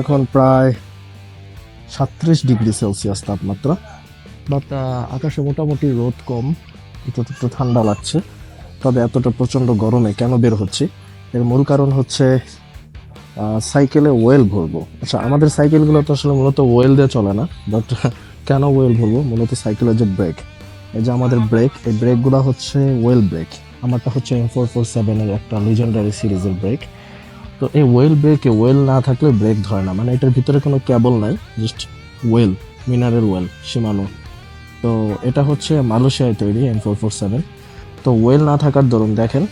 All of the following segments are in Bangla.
এখন প্রায় সাতত্রিশ ডিগ্রি সেলসিয়াস তাপমাত্রা। বাট আকাশে মোটামুটি রোদ কম একটু ঠান্ডা লাগছে। তবে এতটা প্রচণ্ড গরমে কেন বের হচ্ছে? এর মূল কারণ হচ্ছে সাইকেলে ওয়েল ভরবো। আচ্ছা আমাদের সাইকেলগুলো তো আসলে মূলত ওয়েল দিয়ে চলে না, বাট কেন ওয়েল ভরবো? মূলত সাইকেলের যে ব্রেক, এই যে আমাদের ব্রেক, এই ব্রেকগুলো হচ্ছে ওয়েল ব্রেক। আমারটা হচ্ছে এম ফোর ফোর সেভেনের একটা লিজেন্ডারি সিরিজের ব্রেক। তো এই ওয়েল ব্রেকে ওয়েল না থাকলে ব্রেক ধরে না। মানে এটার ভিতরে কোনো কেবল নাই জাস্ট ওয়েল মিনারেল ওয়েল সীমানো। তো এটা হচ্ছে মালয়েশিয়ায় তৈরি এম ফোর ফোর সেভেন তো ওয়েল না থাকার দরুন দেখেন,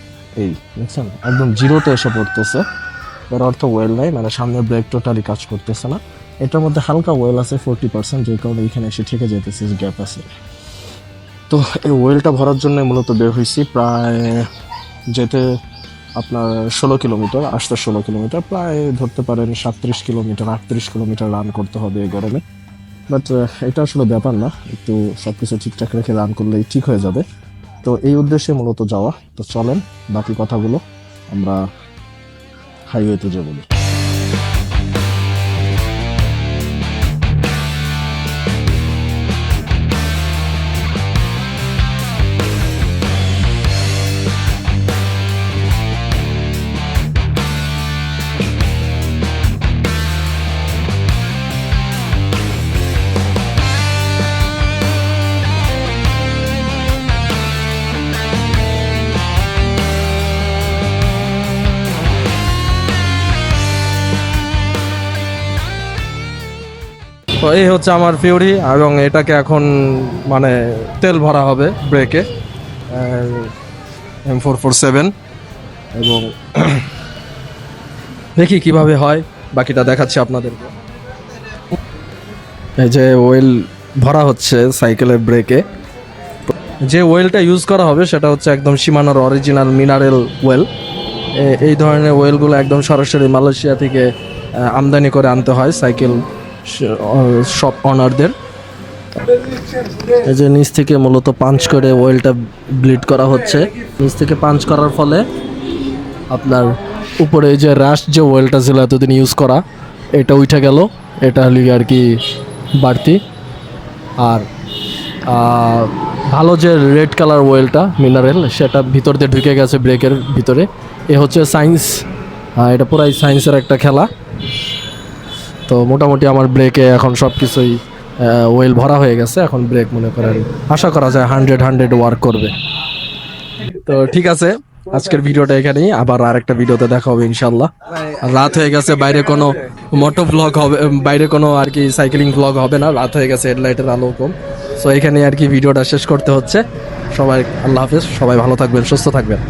এই বুঝছেন একদম জিরোতে এসে পড়তেছে। এর অর্থ ওয়েল নাই মানে সামনে ব্রেক টোটালি কাজ করতেছে না। এটার মধ্যে হালকা ওয়েল আছে ফোরটি পার্সেন্ট যে কারণে এখানে এসে ঠেকে যেতেছে গ্যাপ আছে। তো এই ওয়েলটা ভরার জন্য মূলত বের হয়েছি প্রায় যেতে আপনার ষোলো কিলোমিটার, আসতে ষোলো কিলোমিটার, প্রায় ধরতে পারেন সাতত্রিশ কিলোমিটার, আটত্রিশ কিলোমিটার রান করতে হবে এই গরমে। বাট এটা আসলে ব্যাপার না, একটু সব কিছু ঠিকঠাক রেখে রান করলেই ঠিক হয়ে যাবে। তো এই উদ্দেশ্যে মূলত যাওয়া। তো চলেন বাকি কথাগুলো, আমরা হাইওয়েতে যে বলি। তো এই হচ্ছে আমার ফিউরি এবং এটাকে এখন মানে তেল ভরা হবে ব্রেকে এম ফোর ফোর সেভেন এবং দেখি কীভাবে হয়, বাকিটা দেখাচ্ছি আপনাদেরকে। এই যে ওয়েল ভরা হচ্ছে সাইকেলের ব্রেকে যে ওয়েলটা ইউজ করা হবে সেটা হচ্ছে একদম সীমানোর অরিজিনাল মিনারেল ওয়েল এই ধরনের ওয়েলগুলো একদম সরাসরি মালয়েশিয়া থেকে আমদানি করে আনতে হয় সাইকেল শপ অনারদের এই যে নিচ থেকে মূলত পাঞ্চ করে ওয়েলটা ব্লিড করা হচ্ছে। নিচ থেকে পাঞ্চ করার ফলে আপনার উপরে এই যে রাশ যে ওয়েলটা ছিল এতদিন ইউজ করা, এটা উঠে গেল। এটা হলি আর কি বাড়তি। আর ভালো যে রেড কালার ওয়েলটা মিনারেল সেটা ভিতর দিয়ে ঢুকে গেছে ব্রেকের ভিতরে। এ হচ্ছে সায়েন্স এটা পুরাই সায়েন্সের একটা খেলা। তো মোটামুটি আমার ব্রেকে এখন সব কিছুই ওয়েল ভরা হয়ে গেছে, এখন ব্রেক মনে করেন। আশা করা যায় হান্ড্রেড হান্ড্রেড ওয়ার্ক করবে। তো ঠিক আছে, আজকের ভিডিওটা এখানেই, আবার আরেকটা ভিডিওতে দেখা হবে ইনশাল্লাহ রাত হয়ে গেছে, বাইরে কোনো মোটো ব্লগ হবে, বাইরে কোনো আর কি সাইকেলিং ব্লগ হবে না, রাত হয়ে গেছে হেডলাইটের আলো কম। সো এখানে আর কি ভিডিওটা শেষ করতে হচ্ছে। সবাই, আল্লাহ হাফেজ, সবাই ভালো থাকবেন, সুস্থ থাকবেন।